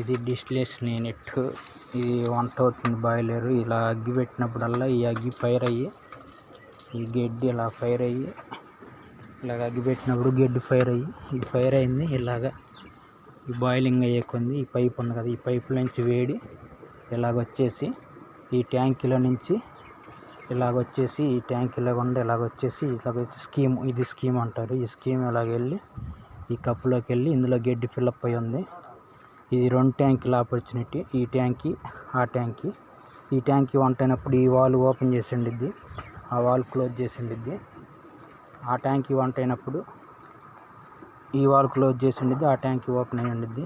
ఇది distillation unit. ఇది వంట అవుతుంది బాయిలర్. ఇలా అగ్గి పెట్టినప్పుడల్లా ఈ అగ్గి ఫైర్ అయ్యి ఈ గడ్డి ఇలా ఫైర్ అయ్యి ఇలాగ అగ్గి పెట్టినప్పుడు గడ్డి ఫైర్ అయ్యి ఇది ఫైర్ అయింది. ఇలాగ ఈ బాయిలింగ్ అయ్యే కొంది ఈ పైప్ ఉంది కదా ఈ పైప్ నుంచి వేడి ఇలాగ వచ్చేసి ఈ ట్యాంకీలో నుంచి ఇలాగ వచ్చేసి ఈ ట్యాంకీలో గుండా ఇలాగ వచ్చేసి ఇలాగ వచ్చి స్కీమ్ ఇది స్కీమ్ అంటారు. ఈ స్కీమ్ ఇలాగ వెళ్ళి ఈ కప్పులోకి వెళ్ళి ఇందులో గడ్డి ఫిల్అప్ అయి ఉంది. ఇది రెండు ట్యాంకుల ఆపర్చునిటీ ఈ ట్యాంకి ఆ ట్యాంకి. ఈ ట్యాంకి వంట అయినప్పుడు ఈ వాల్ ఓపెన్ చేసి ఉండిద్ది ఆ వాల్ క్లోజ్ చేసి ఉండిద్ది ఆ ట్యాంకి వంట అయినప్పుడు ఈ వాల్ క్లోజ్ చేసి ఉండిద్ది ఆ ట్యాంకి ఓపెన్ అయి ఉండిద్ది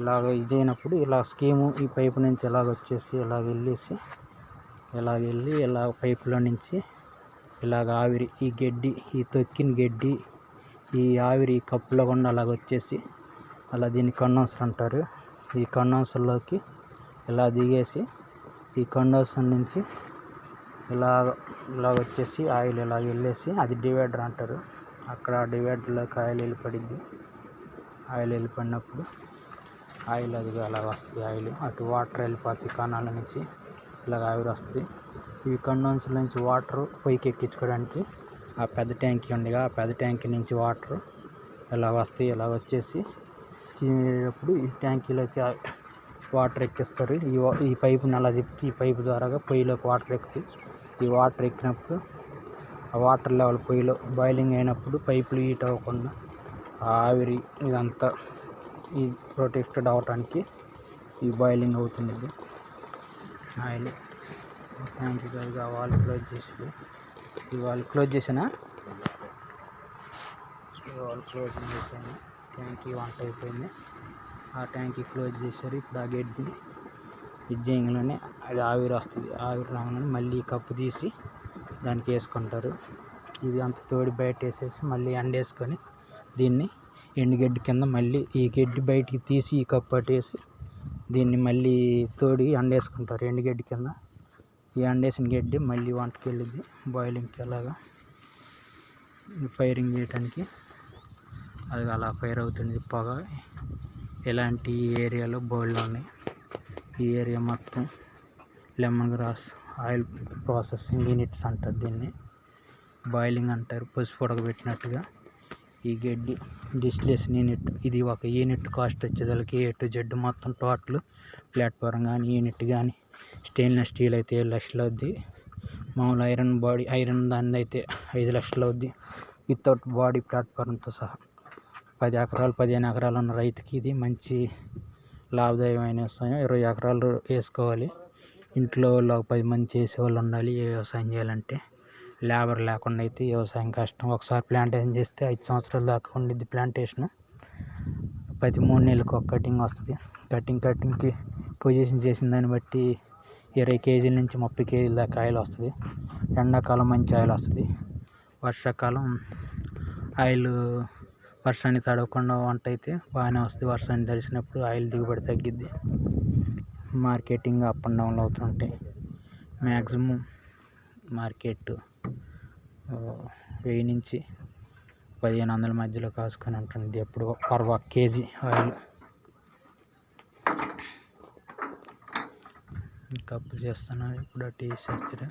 ఇలాగ ఇది అయినప్పుడు ఇలా స్కీము ఈ పైపు నుంచి ఇలాగ వచ్చేసి ఇలాగ వెళ్ళేసి ఇలాగ వెళ్ళి ఇలా పైపులో నుంచి ఇలాగ ఆవిరి ఈ గడ్డి ఈ తొక్కిన గడ్డి ఈ ఆవిరి ఈ కప్పులో గుండా అలాగ వచ్చేసి అలా దీన్ని కండోన్సర్ అంటారు. ఈ కండోన్సర్లోకి ఇలా దిగేసి ఈ కండోన్సర్ నుంచి ఇలా ఇలా వచ్చేసి ఆయిల్ ఇలా వెళ్ళేసి అది డివైడర్ అంటారు. అక్కడ డివైడర్లోకి ఆయిల్ వెళ్ళిపడింది ఆయిల్ వెళ్ళి పడినప్పుడు ఆయిల్ అది అలా వస్తుంది ఆయిల్. అటు వాటర్ వెళ్ళిపోతుంది కణాల నుంచి. ఇలాగ ఆవిరి వస్తుంది. ఈ కండోన్సర్ నుంచి వాటర్ పైకి ఎక్కించుకోవడానికి ఆ పెద్ద ట్యాంకీ ఉందిగా ఆ పెద్ద ట్యాంకీ నుంచి వాటర్ ఇలా వస్తాయి. ఇలా వచ్చేసి స్కీమ్ ఈ ట్యాంకీలోకి వాటర్ ఎక్కిస్తారు. ఈ ఈ పైపుని అలా తిప్పి ఈ పైపు ద్వారాగా పొయ్యిలోకి వాటర్ ఎక్కి ఈ వాటర్ ఎక్కినప్పుడు ఆ వాటర్ లెవెల్ పొయ్యిలో బాయిలింగ్ అయినప్పుడు పైపులు హీట్ అవ్వకుండా ఆ ఆవిరి ఇదంతా ఈ ప్రొటెక్టెడ్ అవ్వటానికి ఈ బాయిలింగ్ అవుతుంది ఆయిల్. థ్యాంక్ యూ గారు వాల్ క్లోజ్ చేసి ఈ వాల్ క్లోజ్ చేసానా? ఈ వాల్ క్లోజ్ చేశాను ట్యాంకీ వంట అయిపోయింది. ఆ ట్యాంకీ క్లోజ్ చేశారు. ఇప్పుడు ఆ గేట్ ఇది చేయగానే అది ఆవిరి వస్తుంది. ఆవిరి రాగానే మళ్ళీ ఈ కప్పు తీసి దానికి వేసుకుంటారు. ఇది అంత తోడి బయట వేసేసి మళ్ళీ ఎండేసుకొని దీన్ని ఎండుగడ్డి కింద మళ్ళీ ఈ గడ్డి బయటికి తీసి ఈ కప్పు అట్టేసి దీన్ని మళ్ళీ తోడి ఎండేసుకుంటారు. ఎండుగడ్డి కింద ఈ ఎండేసిన గడ్డి మళ్ళీ వంటకి వెళ్ళింది బాయిలింగ్కి అలాగా ఫైరింగ్ చేయడానికి అది అలా ఫైర్ అవుతుంది. పొగ ఇలాంటి ఏరియాలో బోర్డులు ఉన్నాయి? ఈ ఏరియా మొత్తం lemon grass oil processing units అంటారు దీన్ని. బాయిలింగ్ అంటారు. పసుపు ఉడకబెట్టినట్టుగా ఈ గడ్డి డిస్టిలేషన్ యూనిట్. ఇది ఒక యూనిట్ కాస్ట్ వచ్చేదానికి ఏ టు జెడ్ మొత్తం టోటల్ ప్లాట్ఫారం కానీ యూనిట్ కానీ స్టెయిన్లెస్ స్టీల్ అయితే ఏడు లక్షలు అవుద్ది. మామూలు ఐరన్ బాడీ ఐరన్ దాని అయితే ఐదు లక్షలు అవుద్ది. వితౌట్ బాడీ ప్లాట్ఫారంతో సహా. పది ఎకరాలు పదిహేను ఎకరాలు ఉన్న రైతుకి ఇది మంచి లాభదాయకమైన వ్యవసాయం. ఇరవై ఎకరాలు వేసుకోవాలి. ఇంట్లో వాళ్ళు ఒక పది మంది చేసేవాళ్ళు ఉండాలి. ఏ వ్యవసాయం చేయాలంటే లేబర్ లేకుండా అయితే వ్యవసాయం కష్టం. ఒకసారి ప్లాంటేషన్ చేస్తే ఐదు సంవత్సరాల దాకా ఉండిద్ది ప్లాంటేషన్. ప్రతి మూడు నెలలకు ఒక కటింగ్ వస్తుంది. కటింగ్ కటింగ్కి పొజిషన్ చేసిన దాన్ని బట్టి ఇరవై కేజీల నుంచి ముప్పై కేజీల దాకా ఆయిల్ వస్తుంది. ఎండాకాలం మంచి ఆయిల్ వస్తుంది. వర్షాకాలం ఆయిల్ వర్షాన్ని తడవకుండా వంట అయితే బాగానే వస్తుంది. వర్షాన్ని తడిసినప్పుడు ఆయిల్ దిగుబడి తగ్గిద్ది. మార్కెటింగ్ అప్ అండ్ డౌన్లు అవుతుంటాయి. మ్యాక్సిమం మార్కెట్ వెయ్యి నుంచి పదిహేను వందల మధ్యలో కాసుకొని ఉంటుంది ఎప్పుడు పర్ ఒక కేజీ ఆయిల్. కప్పు చేస్తున్నాను. ఇప్పుడు టీ చేస్తారు